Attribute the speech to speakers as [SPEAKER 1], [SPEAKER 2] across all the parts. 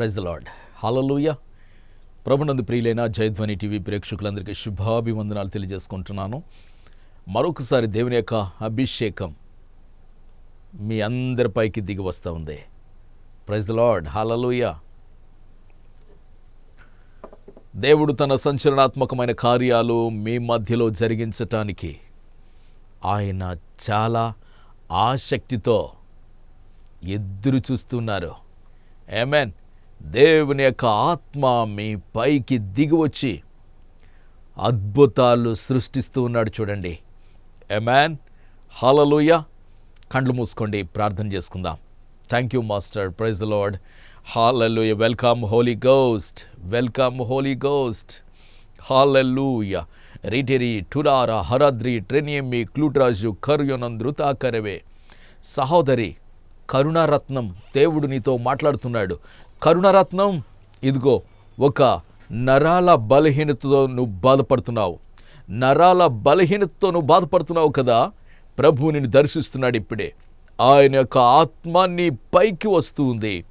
[SPEAKER 1] Praise the lord హలలుయ ప్రభునందు ప్రియులైన జయధ్వని TV ప్రేక్షకులందరికీ శుభాభివందనాలు తెలియజేసుకుంటున్నాను. మరొకసారి దేవుని యొక్క అభిషేకం మీ అందరిపైకి దిగి వస్తూ ఉంది. ప్రైజ్ ద లాడ్ హలలుయ దేవుడు తన సంచలనాత్మకమైన కార్యాలు మీ మధ్యలో జరిగించటానికి ఆయన చాలా ఆసక్తితో ఎదురు చూస్తున్నారు. ఏమెన్ దేవుని యొక్క ఆత్మ మీ పైకి దిగివచ్చి అద్భుతాలు సృష్టిస్తూ ఉన్నాడు చూడండి. ఎమాన్ హలలుయ కండ్లు మూసుకోండి ప్రార్థన చేసుకుందాం. Thank you master praise the Lord hallelujah welcome Holy Ghost welcome Holy Ghost hallelujah రిటెరి టురార హరద్రి ట్రెనియమ్మి క్లూట్రాజు కర్యోనందృతాకరవే సహోదరి కరుణారత్నం దేవుడు నీతో మాట్లాడుతున్నాడు. కరుణారత్నం ఇదిగో ఒక నరాల బలహీనతతో నువ్వు బాధపడుతున్నావు. నరాల బలహీనతతో నువ్వు బాధపడుతున్నావు కదా? ప్రభు నిన్ను దర్శిస్తున్నాడు ఇప్పుడే. ఆయన యొక్క ఆత్మ నీ పైకి వస్తుంది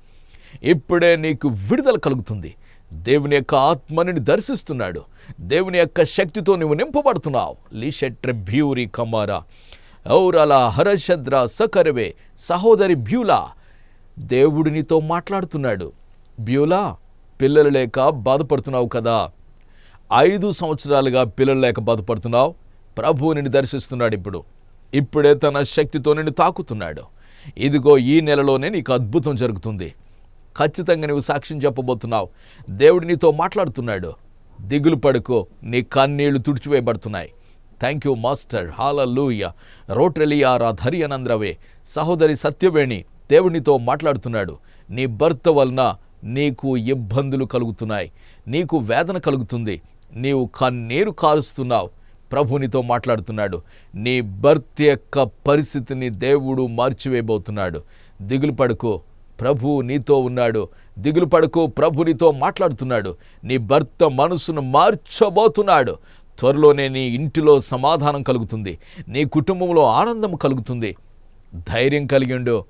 [SPEAKER 1] ఇప్పుడే నీకు విడుదల కలుగుతుంది. దేవుని యొక్క ఆత్మని దర్శిస్తున్నాడు. దేవుని యొక్క శక్తితో నువ్వు నింపబడుతున్నావు. లీషట్ర భ్యూరి కమారా. ఔరల హరశద్ర సకరవే. సహోదరి భ్యూలా. దేవుడు నీతో మాట్లాడుతున్నాడు. బ్యూలా పిల్లలు లేక బాధపడుతున్నావు కదా. ఐదు సంవత్సరాలుగా పిల్లలు లేక బాధపడుతున్నావు. ప్రభువు నిన్ను దర్శిస్తున్నాడు ఇప్పుడు. ఇప్పుడే తన శక్తితో నిన్ను తాకుతున్నాడు. ఇదిగో ఈ నెలలోనే నీకు అద్భుతం జరుగుతుంది. ఖచ్చితంగా నువ్వు సాక్ష్యం చెప్పబోతున్నావు. దేవుడు నీతో మాట్లాడుతున్నాడు. దిగులు పడుకో నీ కన్నీళ్ళు తుడిచివేయబడుతున్నాయి. థ్యాంక్ యూ మాస్టర్ హాలూయ రోట్రెలియారా ధరియనంద్రవే. సహోదరి సత్యవేణి దేవునితో మాట్లాడుతున్నాడు. నీ భర్త వలన నీకు ఇబ్బందులు కలుగుతున్నాయి నీకు వేదన కలుగుతుంది నీవు కన్నీరు కారుస్తున్నావు. ప్రభునితో మాట్లాడుతున్నాడు. నీ భర్త యొక్క పరిస్థితిని దేవుడు మార్చివేయబోతున్నాడు. దిగులు పడుకో ప్రభు నీతో ఉన్నాడు. దిగులు పడుకో ప్రభు నీతో మాట్లాడుతున్నాడు. నీ భర్త మనసును మార్చబోతున్నాడు. త్వరలోనే నీ ఇంటిలో సమాధానం కలుగుతుంది. నీ కుటుంబంలో ఆనందం కలుగుతుంది. ధైర్యం కలిగిండు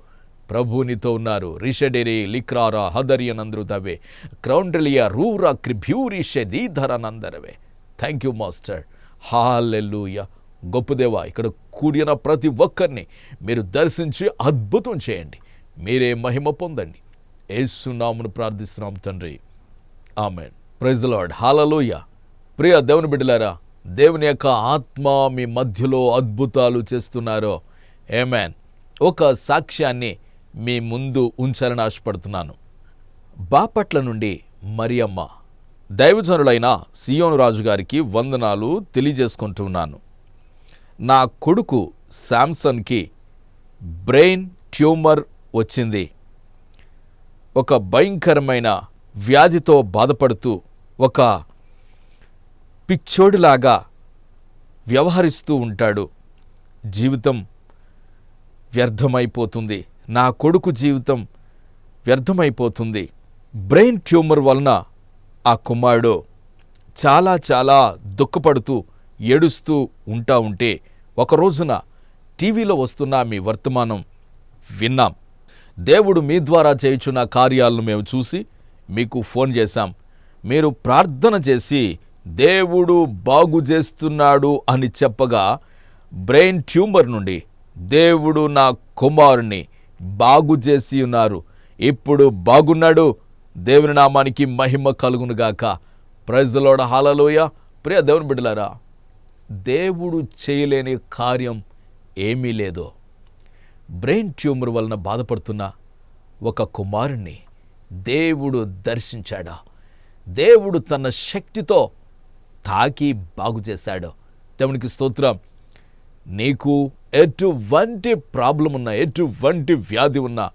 [SPEAKER 1] ప్రభునితో ఉన్నారు. రిషడెరి లిక్రారా హదరియనందరు తవే క్రౌండ్రలియా రూరా క్రిభ్యూరిషె దీధరనందరవే. థ్యాంక్ యూ మాస్టర్ హాలెల్లుయ గొప్పదేవా ఇక్కడ కూడిన ప్రతి ఒక్కరిని మీరు దర్శించి అద్భుతం చేయండి. మీరే మహిమ పొందండి. ఏసునామును ప్రార్థిస్తున్నాం తండ్రి. ఆమె ప్రైజ్ ద లార్డ్ హాలలోయ ప్రియ దేవుని బిడ్డలారా దేవుని యొక్క ఆత్మ మీ మధ్యలో అద్భుతాలు చేస్తున్నారో. ఏమెన్ ఒక సాక్ష్యాన్ని మీ ముందు ఉంచాలని ఆశపడుతున్నాను. బాపట్ల నుండి మరియమ్మ. దైవజనులైన సియోను రాజు గారికి వందనాలు తెలియజేసుకుంటున్నాను. నా కొడుకు శాంసన్కి బ్రెయిన్ ట్యూమర్ వచ్చింది. ఒక భయంకరమైన వ్యాధితో బాధపడుతూ ఒక పిచ్చోడిలాగా వ్యవహరిస్తూ ఉంటాడు. జీవితం వ్యర్థమైపోతుంది. నా కొడుకు జీవితం వ్యర్థమైపోతుంది. బ్రెయిన్ ట్యూమర్ వలన ఆ కుమారుడు చాలా చాలా దుఃఖపడుతూ ఏడుస్తూ ఉంటా ఉంటే ఒక రోజున టీవీలో వస్తున్న మీ వర్తమానం విన్నాం. దేవుడు మీ ద్వారా చేయుచున్న కార్యాలను మేము చూసి మీకు ఫోన్ చేశాం. మీరు ప్రార్థన చేసి దేవుడు బాగు చేస్తున్నాడు అని చెప్పగా బ్రెయిన్ ట్యూమర్ నుండి దేవుడు నా కుమారుని బాగు చేసి ఉన్నారు. ఇప్పుడు బాగున్నాడు. దేవుని నామానికి మహిమ కలుగునుగాక ప్రజలోడ హాలలోయ ప్రియ దేవుని బిడ్డలారా దేవుడు చేయలేని కార్యం ఏమీ లేదు. బ్రెయిన్ ట్యూమర్ వలన బాధపడుతున్న ఒక కుమారుణ్ణి దేవుడు దర్శించాడు. దేవుడు తన శక్తితో తాకి బాగు చేశాడు. దేవునికి స్తోత్రం. నీకు ఎటువంటి ప్రాబ్లం ఉన్నా ఎటువంటి వ్యాధి ఉన్నా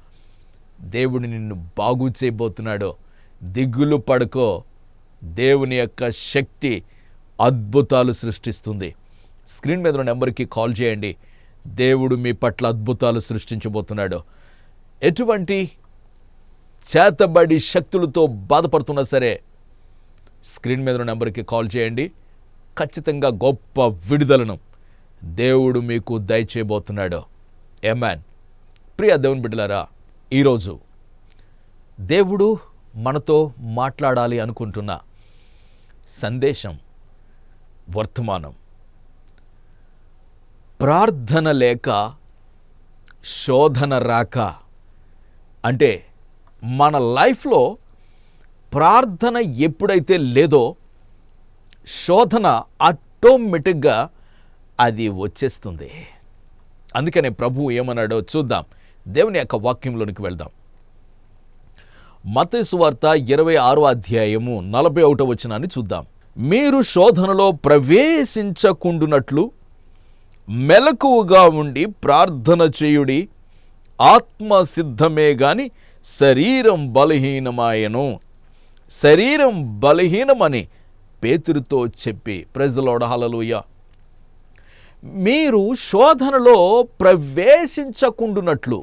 [SPEAKER 1] దేవుడు నిన్ను బాగు చేయబోతున్నాడు. దిగులు పడుకో. దేవుని యొక్క శక్తి అద్భుతాలు సృష్టిస్తుంది. స్క్రీన్ మీద ఉన్న నెంబర్కి కాల్ చేయండి. దేవుడు మీ పట్ల అద్భుతాలు సృష్టించబోతున్నాడు. ఎటువంటి చేతబడి శక్తులతో బాధపడుతున్నా సరే స్క్రీన్ మీద ఉన్న నెంబర్కి కాల్ చేయండి. ఖచ్చితంగా గొప్ప విడుదలను దేవుడు మీకు దయచేయబోతున్నాడు ఎమ్మాన్ ప్రియ దేవుని బిడ్డలారా ఈరోజు దేవుడు మనతో మాట్లాడాలి అనుకుంటున్న సందేశం వర్తమానం. ప్రార్థన లేక శోధన రాక అంటే మన లైఫ్లో ప్రార్థన ఎప్పుడైతే లేదో శోధన ఆటోమేటిక్గా అది వచ్చేస్తుంది. అందుకనే ప్రభు ఏమన్నాడో చూద్దాం. దేవుని యొక్క వాక్యంలోనికి వెళ్దాం. మతేశ్వార్త ఇరవై ఆరో అధ్యాయము నలభై ఒకటో వచనాన్ని చూద్దాం. మీరు శోధనలో ప్రవేశించకుండునట్లు మెలకువగా ఉండి ప్రార్థన చేయుడి ఆత్మ సిద్ధమే గాని శరీరం బలహీనమాయను. శరీరం బలహీనమని పేతురుతో చెప్పి ప్రజలోడ హలలుయ మీరు శోధనలో ప్రవేశించకుండునట్లు.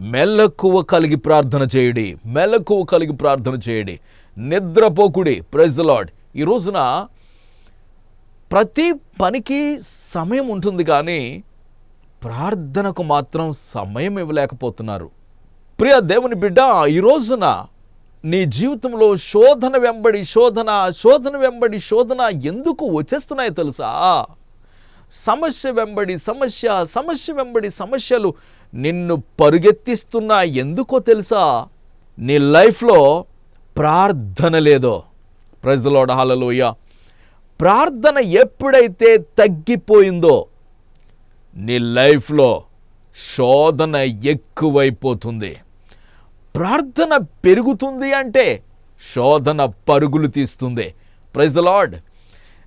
[SPEAKER 1] మెలకువ కలిగి ప్రార్థన చేయడి మెలకువ కలిగి ప్రార్థన చేయడి నిద్రపోకుడి ప్రెజ్ ద లాడ్ ఈ రోజున ప్రతి పనికి సమయం ఉంటుంది కానీ ప్రార్థనకు మాత్రం సమయం ఇవ్వలేకపోతున్నారు. ప్రియ దేవుని బిడ్డ ఈ రోజున నీ జీవితంలో శోధన వెంబడి శోధన శోధన వెంబడి శోధన ఎందుకు వచ్చేస్తున్నాయో తెలుసా? సమస్య వెంబడి సమస్య సమస్య వెంబడి సమస్యలు నిన్ను పరుగెత్తిస్తున్నా ఎందుకో తెలుసా? నీ లైఫ్లో ప్రార్థన లేదో. ప్రజలోడ హలలోయ ప్రార్థన ఎప్పుడైతే తగ్గిపోయిందో నీ లైఫ్లో శోధన ఎక్కువైపోతుంది. ప్రార్థన పెరుగుతుంది అంటే శోధన పరుగులు తీస్తుంది. ప్రైజ్ ద లాడ్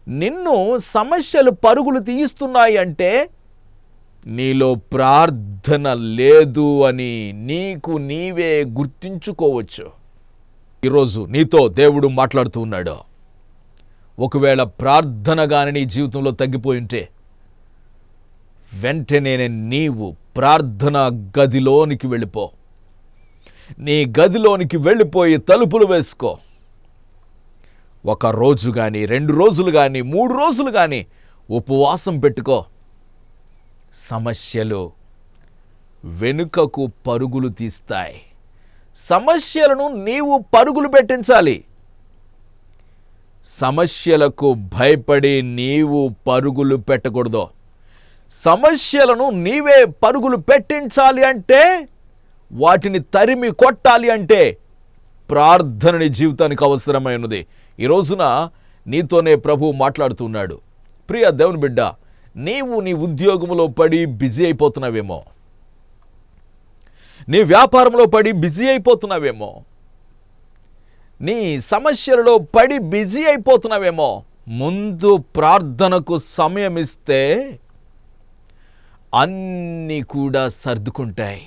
[SPEAKER 1] నిన్ను సమస్యలు పరుగులు తీయిస్తున్నాయి అంటే నీలో ప్రార్థన లేదు అని నీకు నీవే గుర్తించుకోవచ్చు. ఈరోజు నీతో దేవుడు మాట్లాడుతూ ఉన్నాడు. ఒకవేళ ప్రార్థన కానీ నీ జీవితంలో తగ్గిపోయి ఉంటే వెంటనే నీవు ప్రార్థన గదిలోనికి వెళ్ళిపో. నీ గదిలోనికి వెళ్ళిపోయి తలుపులు వేసుకో. ఒక రోజు కానీ రెండు రోజులు కానీ మూడు రోజులు కానీ ఉపవాసం పెట్టుకో. సమస్యలు వెనుకకు పరుగులు తీస్తాయి. సమస్యలను నీవు పరుగులు పెట్టించాలి. సమస్యలకు భయపడి నీవు పరుగులు పెట్టకూడదు. సమస్యలను నీవే పరుగులు పెట్టించాలి అంటే వాటిని తరిమి కొట్టాలి అంటే ప్రార్థనని జీవితానికి అవసరమైనది. ఈ రోజున నీతోనే ప్రభు మాట్లాడుతున్నాడు. ప్రియ దేవుని బిడ్డ నీవు నీ ఉద్యోగంలో పడి బిజీ అయిపోతున్నావేమో. నీ వ్యాపారంలో పడి బిజీ అయిపోతున్నావేమో. నీ సమస్యలలో పడి బిజీ అయిపోతున్నావేమో. ముందు ప్రార్థనకు సమయం ఇస్తే అన్నీ కూడా సర్దుకుంటాయి.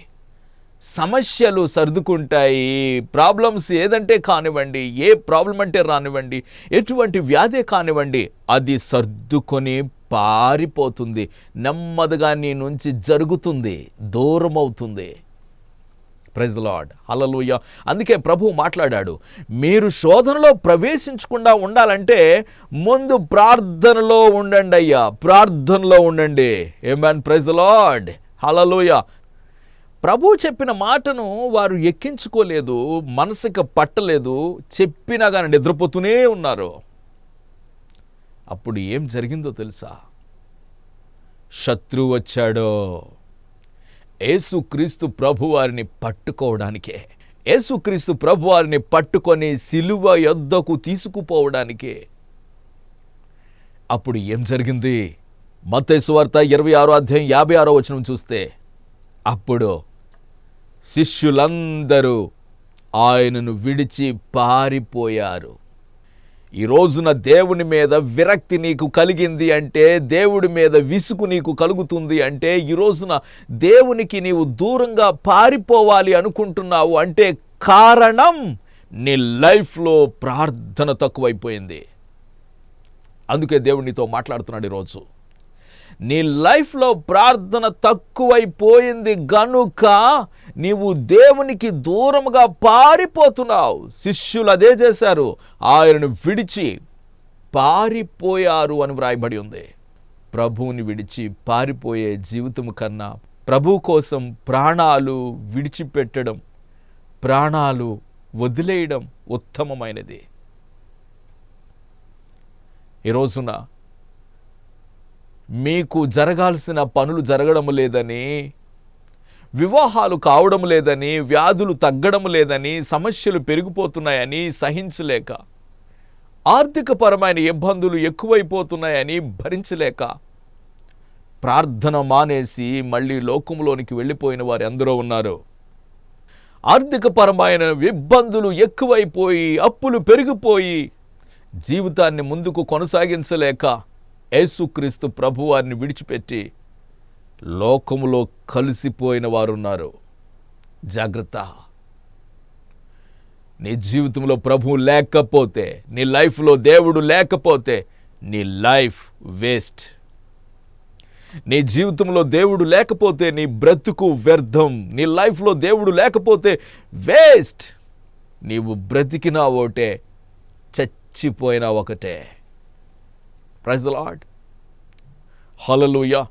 [SPEAKER 1] సమస్యలు సర్దుకుంటాయి ప్రాబ్లమ్స్ ఏదంటే కానివ్వండి ఏ ప్రాబ్లం అంటే రానివ్వండి ఎటువంటి వ్యాధి కానివ్వండి అది సర్దుకొని పారిపోతుంది. నెమ్మదిగా నీ నుంచి జరుగుతుంది దూరం అవుతుంది ప్రెజ్ లాడ్ హలలుయ అందుకే ప్రభు మాట్లాడాడు మీరు శోధనలో ప్రవేశించకుండా ఉండాలంటే ముందు ప్రార్థనలో ఉండండి అయ్యా. ప్రార్థనలో ఉండండి. ఏమన్ ప్రెజ్ లాడ్ హలలుయ ప్రభు చెప్పిన మాటను వారు ఎక్కించుకోలేదు మనసుకు పట్టలేదు చెప్పినా కానీ నిద్రపోతూనే ఉన్నారు. అప్పుడు ఏం జరిగిందో తెలుసా? శత్రువు వచ్చాడో. యేసుక్రీస్తు ప్రభువారిని పట్టుకోవడానికే యేసుక్రీస్తు ప్రభువారిని పట్టుకొని సిలువ యొద్దకు తీసుకుపోవడానికే. అప్పుడు ఏం జరిగింది? మతేశ్వార్త వార్త ఇరవై ఆరో అధ్యాయం యాభై ఆరో వచనం చూస్తే అప్పుడు శిష్యులందరూ ఆయనను విడిచి పారిపోయారు. ఈ రోజున దేవుని మీద విరక్తి నీకు కలిగింది అంటే దేవుడి మీద విసుగు నీకు కలుగుతుంది అంటే ఈ రోజున దేవునికి నీవు దూరంగా పారిపోవాలి అనుకుంటున్నావు అంటే కారణం నీ లైఫ్లో ప్రార్థన తక్కువైపోయింది. అందుకే దేవుడు నీతో మాట్లాడుతున్నాడు ఈరోజు నీ లైఫ్లో ప్రార్థన తక్కువైపోయింది గనుక నీవు దేవునికి దూరముగా పారిపోతున్నావు. శిష్యులు అదే చేశారు. ఆయనను విడిచి పారిపోయారు అని వ్రాయబడి ఉంది. ప్రభువుని విడిచి పారిపోయే జీవితం కన్నా ప్రభు కోసం ప్రాణాలు విడిచిపెట్టడం ప్రాణాలు వదిలేయడం ఉత్తమమైనది. ఈ రోజున మీకు జరగాల్సిన పనులు జరగడం లేదని వివాహాలు కావడం లేదని వ్యాధులు తగ్గడం లేదని సమస్యలు పెరిగిపోతున్నాయని సహించలేక ఆర్థికపరమైన ఇబ్బందులు ఎక్కువైపోతున్నాయని భరించలేక ప్రార్థన మానేసి మళ్ళీ లోకంలోనికి వెళ్ళిపోయిన వారు ఎందరో ఉన్నారు. ఆర్థికపరమైన ఇబ్బందులు ఎక్కువైపోయి అప్పులు పెరిగిపోయి జీవితాన్ని ముందుకు కొనసాగించలేక యేసుక్రీస్తు ప్రభువారిని విడిచిపెట్టి లోకములో కలిసిపోయిన వారున్నారు. జాగ్రత్త. నీ జీవితంలో ప్రభు లేకపోతే నీ లైఫ్లో దేవుడు లేకపోతే నీ లైఫ్ వేస్ట్. నీ జీవితంలో దేవుడు లేకపోతే నీ బ్రతుకు వ్యర్థం. నీ లైఫ్లో దేవుడు లేకపోతే వేస్ట్. నీవు బ్రతికినా ఒకటే చచ్చిపోయినా ఒకటే. ప్రైజ్ ద లాడ్ హలలుయా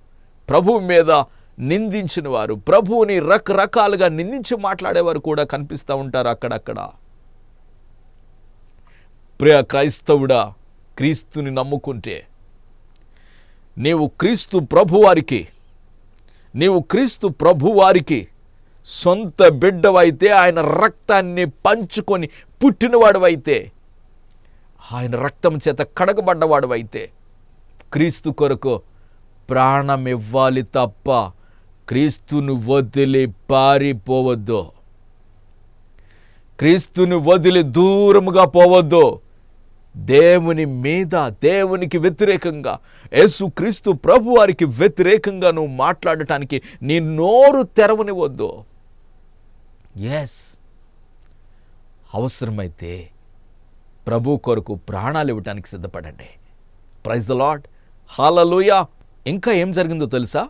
[SPEAKER 1] ప్రభు మీద నిందించిన వారు ప్రభువుని రకరకాలుగా నిందించి మాట్లాడేవారు కూడా కనిపిస్తూ ఉంటారు అక్కడక్కడ. ప్రియ క్రైస్తవుడా క్రీస్తుని నమ్ముకుంటే నీవు క్రీస్తు ప్రభువారికి నీవు క్రీస్తు ప్రభువారికి సొంత బిడ్డవైతే ఆయన రక్తాన్ని పంచుకొని పుట్టినవాడవైతే ఆయన రక్తం చేత కడగబడ్డవాడవైతే క్రీస్తు కొరకు ప్రాణం ఇవ్వాలి తప్ప క్రీస్తును వదిలి పారిపోవద్దు. క్రీస్తుని వదిలి దూరముగా పోవద్దు. దేవుని మీద దేవునికి వ్యతిరేకంగా యేసు క్రీస్తు ప్రభు వారికి వ్యతిరేకంగా నువ్వు మాట్లాడటానికి నీ నోరు తెరవనివద్దు ఎస్ అవసరమైతే ప్రభు కొరకు ప్రాణాలు ఇవ్వటానికి సిద్ధపడండి. ప్రైజ్ ద లాడ్ హాలలుయ ఇంకా ఏం జరిగిందో తెలుసా?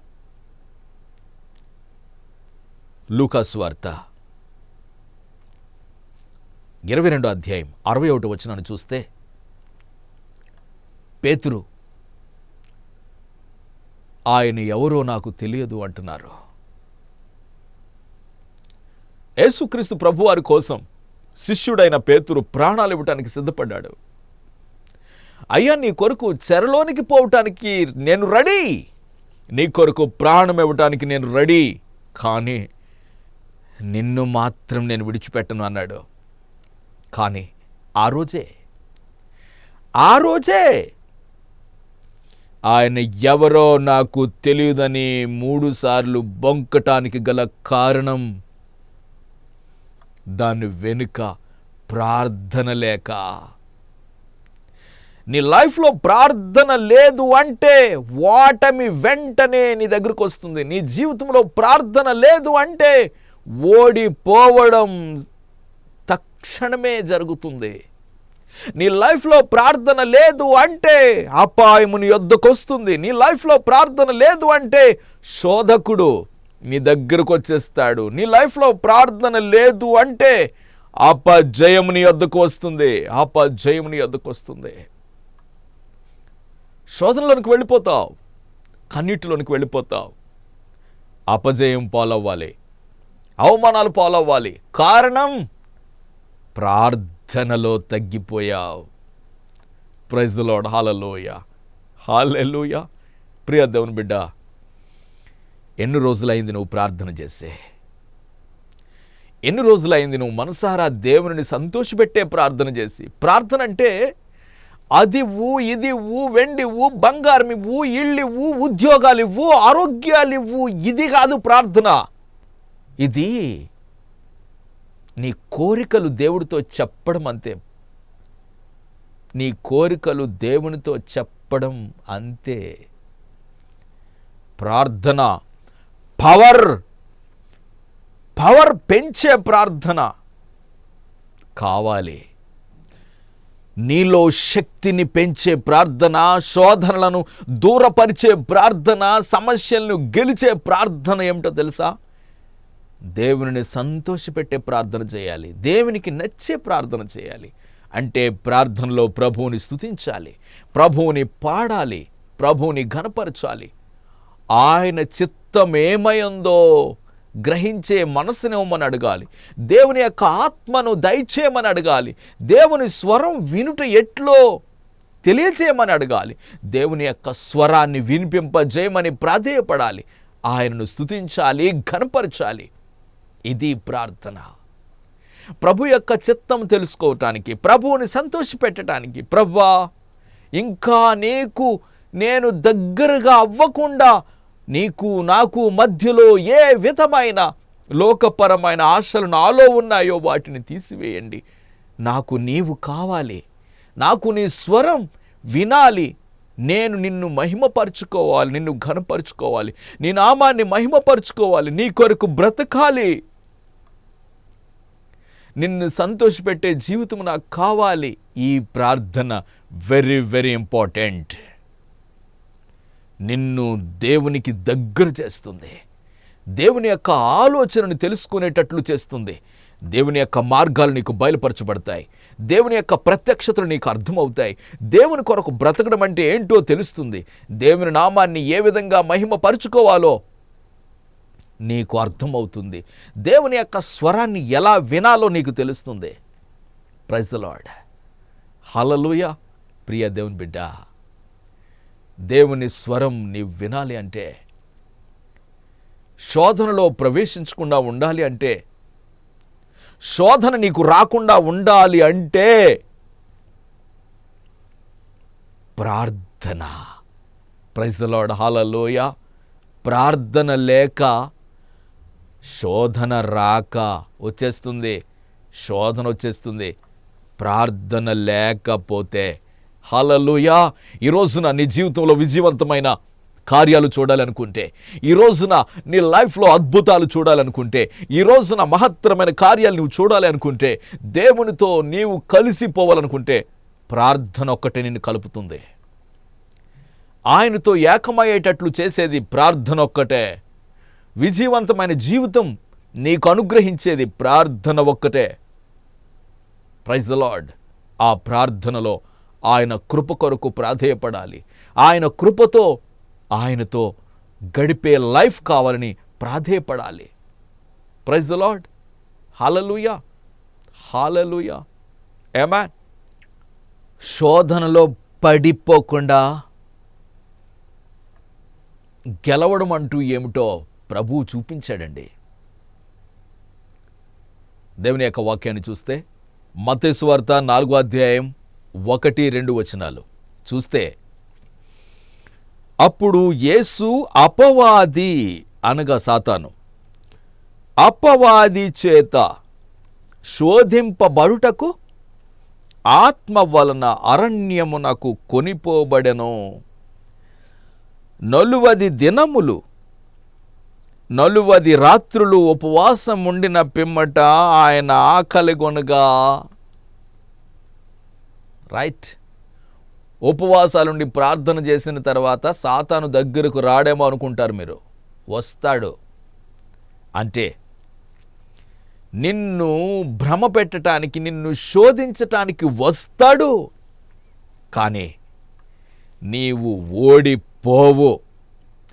[SPEAKER 1] లూకాస్ వార్త. ఇరవై రెండో అధ్యాయం అరవై ఒకటి వచ్చినాను చూస్తే పేతురు ఆయన ఎవరో నాకు తెలియదు అంటున్నారు. యేసుక్రీస్తు ప్రభువారి కోసం శిష్యుడైన పేతురు ప్రాణాలు ఇవ్వటానికి సిద్ధపడ్డాడు. అయ్యా నీ కొరకు చెరలోనికి పోవటానికి నేను రెడీ. నీ కొరకు ప్రాణం ఇవ్వటానికి నేను రెడీ. కానీ నిన్ను మాత్రం నేను విడిచిపెట్టను అన్నాడు. కానీ ఆ రోజే ఆ రోజే ఆయన ఎవరో నాకు తెలియదని మూడుసార్లు బొంకటానికి గల కారణం దాని వెనుక ప్రార్థన లేక నీ లైఫ్లో ప్రార్థన లేదు అంటే ఓటమి వెంటనే నీ దగ్గరకు వస్తుంది. నీ జీవితంలో ప్రార్థన లేదు అంటే ఓడిపోవడం తక్షణమే జరుగుతుంది. నీ లైఫ్లో ప్రార్థన లేదు అంటే అపాయము నీ యొద్దకు వస్తుంది. నీ లైఫ్లో ప్రార్థన లేదు అంటే శోధకుడు నీ దగ్గరకు వచ్చేస్తాడు. నీ లైఫ్లో ప్రార్థన లేదు అంటే అపజయము నీ వద్దకు వస్తుంది. అపజయము నీ వద్దకు వస్తుంది. శోధనలోనికి వెళ్ళిపోతావు కన్నీటిలోనికి వెళ్ళిపోతావు. అపజయం పాలవ్వాలి అవమానాలు పాలవ్వాలి. కారణం ప్రార్థనలో తగ్గిపోయావు. ప్రైజ్ లోడ్ హాలలోయ హాలెలుయ ప్రియ దేవుని బిడ్డ ఎన్ని రోజులైంది నువ్వు ప్రార్థన చేసే ఎన్ని రోజులైంది నువ్వు మనసారా దేవుని సంతోషపెట్టే ప్రార్థన చేసి? ప్రార్థన అంటే అది ఇవ్వు ఇది ఇవ్వు వెండి ఇవ్వు బంగారం ఇవ్వు ఇళ్ళు ఇవ్వు ఉద్యోగాలు ఇవ్వు ఆరోగ్యాలు ఇవ్వు ఇది కాదు ప్రార్థన. ఇది నీ కోరికలు దేవుడితో చెప్పడం అంతే. నీ కోరికలు దేవునితో చెప్పడం అంతే. ప్రార్థన పవర్ పవర్ పెంచే ప్రార్థన కావాలి. నీలో శక్తిని పెంచే ప్రార్థన శోధనలను దూరపరిచే ప్రార్థన సమస్యలను గెలిచే ప్రార్థన ఏమిటో తెలుసా? దేవుని సంతోషపెట్టే ప్రార్థన చేయాలి. దేవునికి నచ్చే ప్రార్థన చేయాలి. అంటే ప్రార్థనలో ప్రభువుని స్తుతించాలి. ప్రభువుని పాడాలి. ప్రభువుని ఘనపరచాలి. ఆయన చిత్తం గ్రహించే మనసుని ఇవ్వమని అడగాలి. దేవుని యొక్క ఆత్మను దయచేయమని అడగాలి. దేవుని స్వరం వినుట ఎట్లో తెలియచేయమని అడగాలి. దేవుని యొక్క స్వరాన్ని వినిపింపజేయమని ప్రాధేయపడాలి. ఆయనను స్తుతించాలి ఘనపరచాలి. ఇది ప్రార్థన. ప్రభు యొక్క చిత్తం తెలుసుకోవటానికి ప్రభువుని సంతోషపెట్టడానికి ప్రభా ఇంకా నీకు నేను దగ్గరగా అవ్వకుండా నీకు నాకు మధ్యలో ఏ విధమైన లోకపరమైన ఆశలు నాలో ఉన్నాయో వాటిని తీసివేయండి. నాకు నీవు కావాలి. నాకు నీ స్వరం వినాలి. నేను నిన్ను మహిమపరుచుకోవాలి. నిన్ను ఘనపరుచుకోవాలి. నీ నామాన్ని మహిమపరుచుకోవాలి. నీ కొరకు బ్రతకాలి. నిన్ను సంతోషపెట్టే జీవితం నాకు కావాలి. ఈ ప్రార్థన వెరీ వెరీ ఇంపార్టెంట్ నిన్ను దేవునికి దగ్గర చేస్తుంది. దేవుని యొక్క ఆలోచనను తెలుసుకునేటట్లు చేస్తుంది. దేవుని యొక్క మార్గాలు నీకు బయలుపరచబడతాయి. దేవుని యొక్క ప్రత్యక్షతలు నీకు అర్థమవుతాయి. దేవుని కొరకు బ్రతకడం అంటే ఏంటో తెలుస్తుంది. దేవుని నామాన్ని ఏ విధంగా మహిమపరుచుకోవాలో నీకు అర్థమవుతుంది. దేవుని యొక్క స్వరాన్ని ఎలా వినాలో నీకు తెలుస్తుంది. ప్రైజ్ ద లాడ్ హలలుయ ప్రియ దేవుని బిడ్డ. దేవుని స్వరం నీవు వినాలి అంటే శోధనలో ప్రవేశించకుండా ఉండాలి అంటే శోధన నీకు రాకుండా ఉండాలి అంటే ప్రార్థన. ప్రైజ్ ద హాలలోయ ప్రార్థన లేక శోధన రాక వచ్చేస్తుంది శోధన వచ్చేస్తుంది. ప్రార్థన లేకపోతే హలలుయా. ఈ రోజున నీ జీవితంలో విజయవంతమైన కార్యాలు చూడాలనుకుంటే ఈ రోజున నీ లైఫ్లో అద్భుతాలు చూడాలనుకుంటే ఈ రోజున మహత్తరమైన కార్యాలు నువ్వు చూడాలి అనుకుంటే దేవునితో నీవు కలిసిపోవాలనుకుంటే ప్రార్థన ఒక్కటే నిన్ను కలుపుతుంది. ఆయనతో ఏకమయ్యేటట్లు చేసేది ప్రార్థన ఒక్కటే. విజయవంతమైన జీవితం నీకు అనుగ్రహించేది ప్రార్థన ఒక్కటే. ప్రైజ్ ద లార్డ్ ఆ ప్రార్థనలో ఆయన కృప కొరకు ప్రాధేయపడాలి. ఆయన కృపతో ఆయనతో గడిపే లైఫ్ కావాలని ప్రాధేయపడాలి. Praise the lord hallelujah hallelujah ఏమా శోధనలో పడిపోకుండా గెలవడం అంటూ ఏమిటో ప్రభువు చూపించాడండి. దేవుని యొక్క వాక్యాన్ని చూస్తే మతేశ్వార్త నాలుగో అధ్యాయం ఒకటి రెండు వచనాలు. చూస్తే అప్పుడు యేసు అపవాది అనగా సాతాను. అపవాది చేత శోధింపబడుటకు ఆత్మ వలన అరణ్యమునకు కొనిపోబడెను. నలువది దినములు నలువది రాత్రులు ఉపవాసం ఉండిన పిమ్మట ఆయన ఆకలిగొనగా రైట్. ఉపవాసాలుండి ప్రార్థన చేసిన తర్వాత సాతాను దగ్గరకు రాడేమో అనుకుంటారు మీరు. వస్తాడు. అంటే నిన్ను భ్రమ పెట్టడానికి నిన్ను శోధించటానికి వస్తాడు. కానీ నీవు ఓడిపోవు.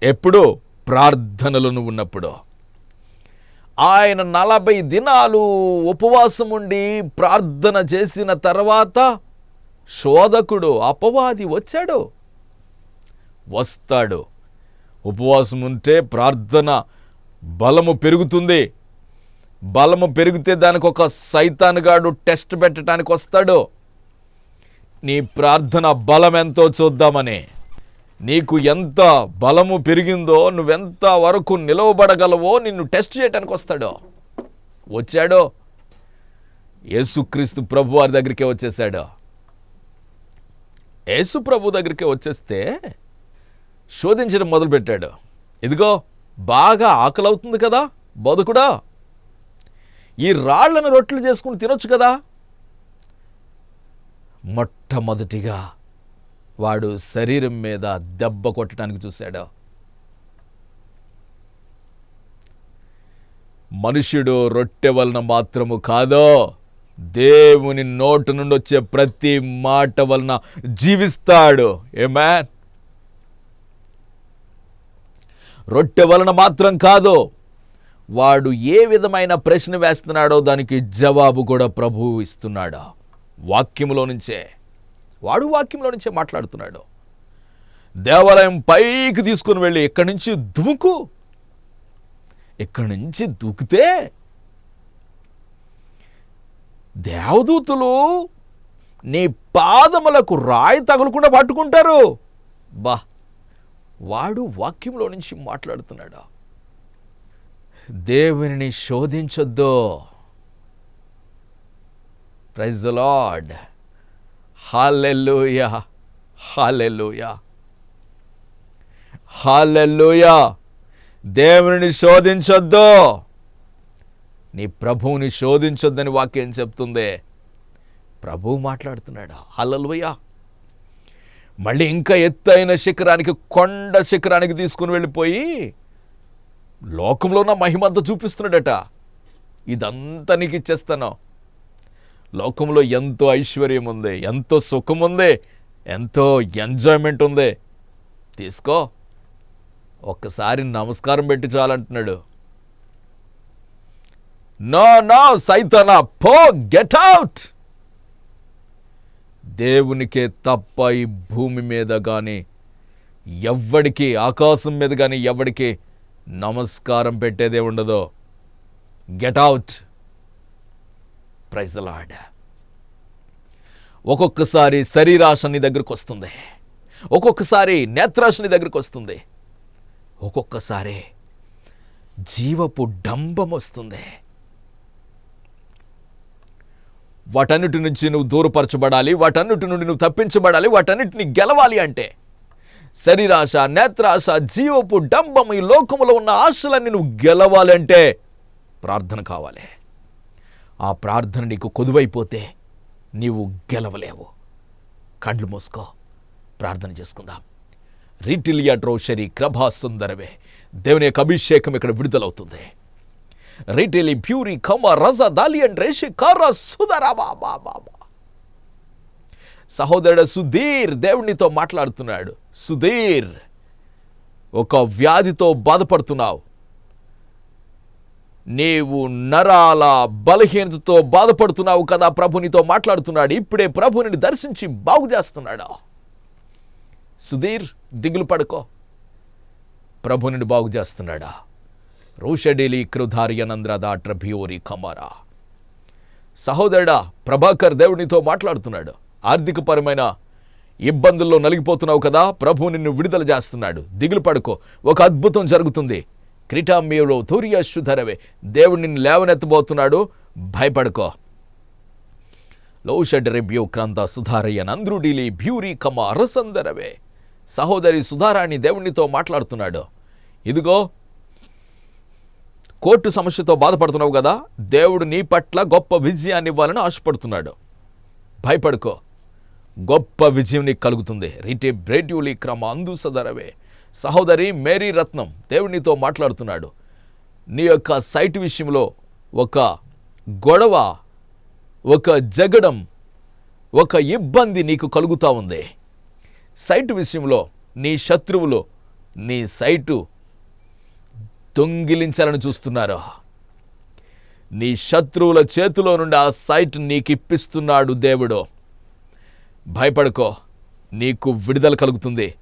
[SPEAKER 1] ఎప్పుడు? ప్రార్థనలు నువ్వు ఉన్నప్పుడు. ఆయన నలభై దినాలు ఉపవాసం ఉండి ప్రార్థన చేసిన తర్వాత శోధకుడు అపవాది వచ్చాడు. వస్తాడు. ఉపవాసం ఉంటే ప్రార్థన బలము పెరుగుతుంది. బలము పెరిగితే దానికి ఒక సైతానుగాడు టెస్ట్ పెట్టడానికి వస్తాడు. నీ ప్రార్థన బలం ఎంతో చూద్దామని. నీకు ఎంత బలము పెరిగిందో నువ్వెంత వరకు నిలవబడగలవో నిన్ను టెస్ట్ చేయడానికి వస్తాడో. వచ్చాడో. యేసుక్రీస్తు ప్రభు వారి దగ్గరికే వచ్చేసాడు యేసుప్రభు దగ్గరికి దగ్గరికే వచ్చేస్తే శోధించడం మొదలుపెట్టాడు. ఇదిగో బాగా ఆకలవుతుంది కదా బతుకుడా ఈ రాళ్ళను రొట్టెలు చేసుకుని తినొచ్చు కదా. మొట్టమొదటిగా వాడు శరీరం మీద దెబ్బ కొట్టడానికి చూశాడు. మనుష్యుడు రొట్టె వలన మాత్రము కాదో దేవుని నోటు నుండి వచ్చే ప్రతి మాట వలన జీవిస్తాడు. ఏ రొట్టె వలన మాత్రం కాదు వాడు ఏ విధమైన ప్రశ్న వేస్తున్నాడో దానికి జవాబు కూడా ప్రభువు ఇస్తున్నాడు? వాక్యంలో నుంచే. వాడు వాక్యంలో నుంచే మాట్లాడుతున్నాడు. దేవాలయం పైకి తీసుకుని వెళ్ళి ఇక్కడి నుంచి దుముకు? ఇక్కడి నుంచి దూకితే దేవదూతులు నీ పాదములకు రాయి తగలకుండా పట్టుకుంటారు. బా వాడు వాక్యంలో నుంచి మాట్లాడుతున్నాడు? దేవుని శోధించొద్దు. Praise the lord hallelujah hallelujah hallelujah దేవుని శోధించొద్దు. నీ ప్రభువుని శోధించొద్దని వాక్యం చెప్తుంది. ప్రభువు మాట్లాడుతున్నాడు? హల్లెలూయా. మళ్ళీ ఇంకా ఎత్తైన శిఖరానికి కొండ శిఖరానికి తీసుకుని వెళ్ళిపోయి లోకంలో ఉన్న మహిమంతా చూపిస్తున్నాడట. ఇదంతా నీకు ఇచ్చేస్తాను. లోకంలో ఎంతో ఐశ్వర్యం ఉంది ఎంతో సుఖం ఉంది ఎంతో ఎంజాయ్మెంట్ ఉంది. తీసుకో. ఒక్కసారి నమస్కారం పెట్టి చాలంటున్నాడు. నో నో సైతనా పో గెట్ అవుట్ దేవునికే తప్ప ఈ భూమి మీద కానీ ఎవ్వడికి ఆకాశం మీద కానీ ఎవ్వడికి నమస్కారం పెట్టేదే ఉండదు. గెట్ అవుట్ ప్రైజ్ లాడ్ ఒక్కొక్కసారి శరీరాశ నీ దగ్గరకు వస్తుంది. ఒక్కొక్కసారి నేత్రాశ నీ దగ్గరకు వస్తుంది. ఒక్కొక్కసారి జీవపు డంబం వస్తుంది. వాటన్నిటి నుంచి నువ్వు దూరపరచబడాలి వాటన్నిటి నుండి నువ్వు తప్పించబడాలి వాటన్నిటిని గెలవాలి అంటే శరీరాశ నేత్రాశ జీవపు డంబం ఈ లోకములో ఉన్న ఆశలన్నీ నువ్వు గెలవాలి అంటే ప్రార్థన కావాలి. ఆ ప్రార్థన నీకు కొదువైపోతే నీవు గెలవలేవు. కండ్లు మూసుకో ప్రార్థన చేసుకుందాం. రిటిలియా డ్రోషరి ప్రభా సుందరవే దేవుని యొక్క అభిషేకం ఇక్కడ విడుదలవుతుంది. రీటెలి ప్యూరి కమ రజ అండ్ రేషి కర సుదరా బాబా బాబా. సహోదరుడు సుధీర్ దేవునితో మాట్లాడుతున్నాడు. సుధీర్ ఒక వ్యాధితో బాధపడుతున్నావు. నీవు నరాల బలహీనతతో బాధపడుతున్నావు కదా ప్రభునితో మాట్లాడుతున్నాడు. ఇప్పుడే ప్రభుని దర్శించి బాగు చేస్తున్నాడు. సుధీర్ దిగులు పడుకో. ప్రభుని బాగు చేస్తున్నాడా? రోషడేలి కృధార్యనంద్రద ట్రభియోరి కమరా సహోదరుడా ప్రభాకర్ దేవునితో మాట్లాడుతున్నాడు. ఆర్థికపరమైన ఇబ్బందుల్లో నలిగిపోతున్నావు కదా ప్రభు నిన్ను విడుదల చేస్తున్నాడు. దిగులు పడుకో. ఒక అద్భుతం జరుగుతుంది. క్రిటామీలో తూర్యశుధరవే దేవుడు నిన్ను లేవనెత్తబోతున్నాడు. భయపడుకో. లౌషడ్ రెబ్యూ క్రాంత సుధారయ్య నంద్రుడిలి భ్యూరి కమ అరసందరవే సహోదరి సుధారాణి దేవునితో మాట్లాడుతున్నాడు. ఇదిగో కోర్టు సమస్యతో బాధపడుతున్నావు కదా దేవుడు నీ పట్ల గొప్ప విజయాన్ని ఇవ్వాలని ఆశపడుతున్నాడు. భయపడుకో. గొప్ప విజయం నీకు కలుగుతుంది. రిటే బ్రేట్యూలీ క్రమ అందు సదరవే సహోదరి మేరీ రత్నం దేవుడు నీతో మాట్లాడుతున్నాడు. నీ యొక్క సైట్ విషయంలో ఒక గొడవ ఒక జగడం ఒక ఇబ్బంది నీకు కలుగుతూ ఉంది. సైట్ విషయంలో నీ శత్రువులు నీ సైటు దొంగిలించాలని చూస్తున్నారు. నీ శత్రువుల చేతిలో నుండి ఆ సైట్ నీకిప్పిస్తున్నాడు దేవుడు. భయపడుకో నీకు విడుదల కలుగుతుంది.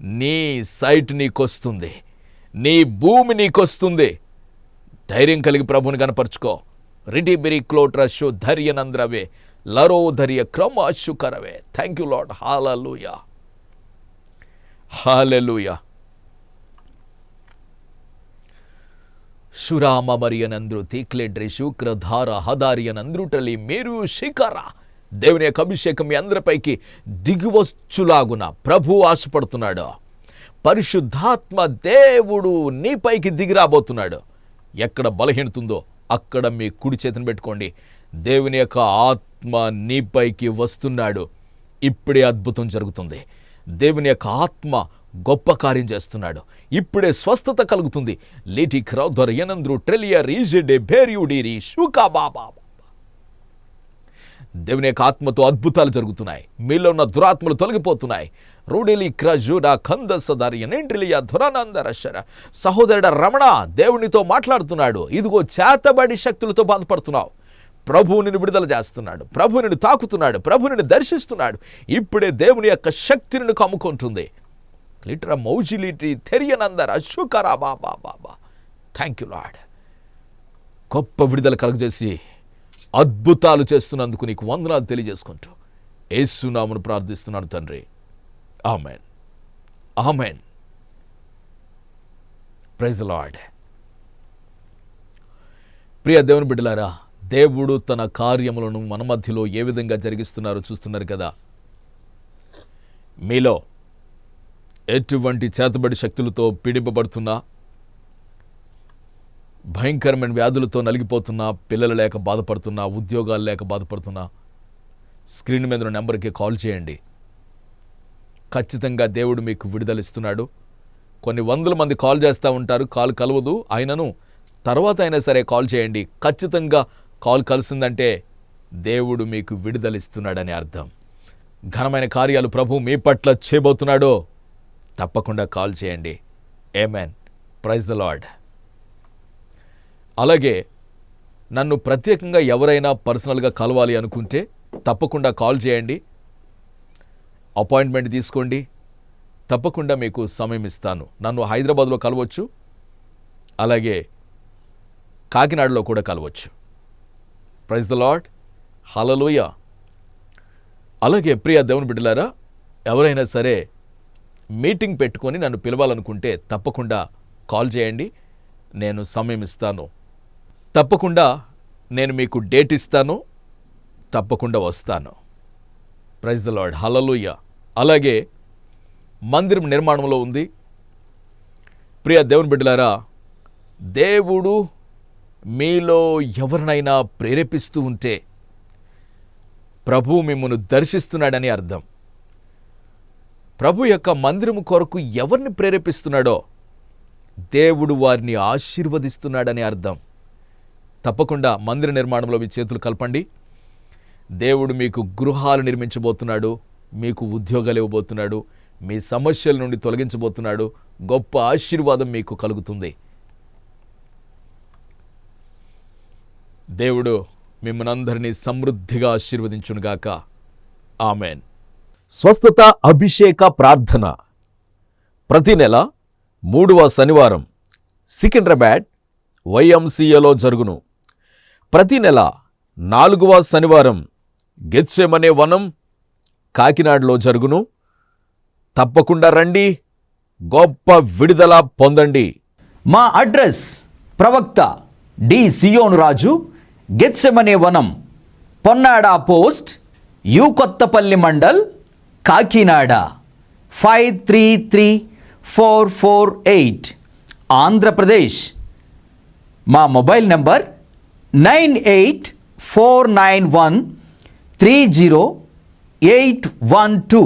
[SPEAKER 1] నీ సైట్ నీకొస్తుంది. నీ భూమి నీకొస్తుంది. ధైర్యం కలిగి ప్రభుని కనపరుచుకో రిటిబిరి క్లోట్రషు ధైర్యనంద్రవే లరో ధైర్య క్రమాశు thank you lord hallelujah hallelujah ಶುರಾಮರಿಯನಂದ್ರು ತೀಕ್ಲೆಡ್ರಿ ಶುಕ್ರಧಾರ ಹದಾರಿಯನಂದ್ರುಟಲಿ ಮೇರು ಶಿಖರ దేవుని యొక్క అభిషేకం మీ అందరిపైకి దిగువచ్చులాగున ప్రభు ఆశపడుతున్నాడు. పరిశుద్ధాత్మ దేవుడు నీపైకి దిగిరాబోతున్నాడు. ఎక్కడ బలహీనతుందో అక్కడ మీ కుడి చేతిని పెట్టుకోండి. దేవుని యొక్క ఆత్మ నీపైకి వస్తున్నాడు. ఇప్పుడే అద్భుతం జరుగుతుంది. దేవుని యొక్క ఆత్మ గొప్ప కార్యం చేస్తున్నాడు. ఇప్పుడే స్వస్థత కలుగుతుంది. లేటి క్రౌదర్ ఎనంద్రు ట్రెలియర్ ఈజెడే భేర్యుడీరి షుకా బాబా. దేవుని యొక్క ఆత్మతో అద్భుతాలు జరుగుతున్నాయి. మీలో ఉన్న దురాత్మలు తొలగిపోతున్నాయి. రూడెలి క్రజుడా కందసదారి ధురానందరశర సహోదరుడ రమణ దేవునితో మాట్లాడుతున్నాడు. ఇదిగో చేతబడి శక్తులతో బాధపడుతున్నావు. ప్రభువుని నిన్ను విడుదల చేస్తున్నాడు. ప్రభు నిన్ను తాకుతున్నాడు. ప్రభు నిన్ను దర్శిస్తున్నాడు. ఇప్పుడే దేవుని యొక్క శక్తిని కమ్ముకుంటుంది. లిటర్ మౌజిలిటీ తెరియనందర అశుకరా బాబా బాబా థ్యాంక్ యూ లాడ్ గొప్ప విడుదల కలుగజేసి అద్భుతాలు చేస్తున్నందుకు నీకు వందనాలు తెలియజేసుకుంటూ ఏసునామను ప్రార్థిస్తున్నాను తండ్రి. ఆమెన్ ఆమెన్ ప్రైజ్ లార్డ్ ప్రియ దేవుని బిడ్డలారా దేవుడు తన కార్యములను మన మధ్యలో ఏ విధంగా జరిగిస్తున్నారో చూస్తున్నారు కదా? మీలో ఎటువంటి చేతబడి శక్తులతో పీడింపబడుతున్నా భయంకరమైన వ్యాధులతో నలిగిపోతున్నా పిల్లలు లేక బాధపడుతున్నా ఉద్యోగాలు లేక బాధపడుతున్నా స్క్రీన్ మీద ఉన్న నెంబర్కి కాల్ చేయండి. ఖచ్చితంగా దేవుడు మీకు విడుదలిస్తున్నాడు కొన్ని వందల మంది కాల్ చేస్తూ ఉంటారు కాల్ కలవదు. ఆయనను తర్వాత అయినా సరే కాల్ చేయండి. ఖచ్చితంగా కాల్ కలిసిందంటే దేవుడు మీకు విడుదలిస్తున్నాడని అర్థం. ఘనమైన కార్యాలు ప్రభు మీ పట్ల చేయబోతున్నాడో. తప్పకుండా కాల్ చేయండి. ఏమెన్ ప్రైజ్ ద లార్డ్ అలాగే నన్ను ప్రత్యేకంగా ఎవరైనా పర్సనల్గా కలవాలి అనుకుంటే తప్పకుండా కాల్ చేయండి. అపాయింట్మెంట్ తీసుకోండి. తప్పకుండా మీకు సమయం ఇస్తాను. నన్ను హైదరాబాద్లో కలవచ్చు. అలాగే కాకినాడలో కూడా కలవచ్చు. ప్రైజ్ ద లాడ్ హలలోయ అలాగే ప్రియ దేవుని బిడ్డలారా ఎవరైనా సరే మీటింగ్ పెట్టుకొని నన్ను పిలవాలనుకుంటే తప్పకుండా కాల్ చేయండి నేను సమయం ఇస్తాను. తప్పకుండా నేను మీకు డేట్ ఇస్తాను తప్పకుండా వస్తాను. ప్రైజ్ ద లార్డ్ హలలుయ అలాగే మందిరం నిర్మాణంలో ఉంది. ప్రియ దేవుని బిడ్డలారా దేవుడు మీలో ఎవరినైనా ప్రేరేపిస్తూ ఉంటే ప్రభు మిమ్మల్ని దర్శిస్తున్నాడని అర్థం. ప్రభు యొక్క మందిరము కొరకు ఎవరిని ప్రేరేపిస్తున్నాడో దేవుడు వారిని ఆశీర్వదిస్తున్నాడని అర్థం. తప్పకుండా మందిర నిర్మాణంలో మీ చేతులు కలపండి. దేవుడు మీకు గృహాలు నిర్మించబోతున్నాడు మీకు ఉద్యోగాలు ఇవ్వబోతున్నాడు మీ సమస్యల నుండి తొలగించబోతున్నాడు గొప్ప ఆశీర్వాదం మీకు కలుగుతుంది. దేవుడు మిమ్మల్ని అందరినీ సమృద్ధిగా ఆశీర్వదించునుగాక. ఆమెన్. స్వస్థత అభిషేక ప్రార్థన. ప్రతి నెల మూడవ శనివారం సికింద్రాబాద్ వైఎంసీఏలో జరుగును. ప్రతి నెల నాలుగవ శనివారం గెచ్చెమనే వనం కాకినాడలో జరుగును. తప్పకుండా రండి గొప్ప విడుదల పొందండి.
[SPEAKER 2] మా అడ్రస్ ప్రవక్త డి సియోను రాజు గెత్సెమనే వనం Ponnada post U Kothapalli mandal Kakinada. Five three three four four eight Andhra Pradesh. మా mobile number nine eight four nine one three zero eight one two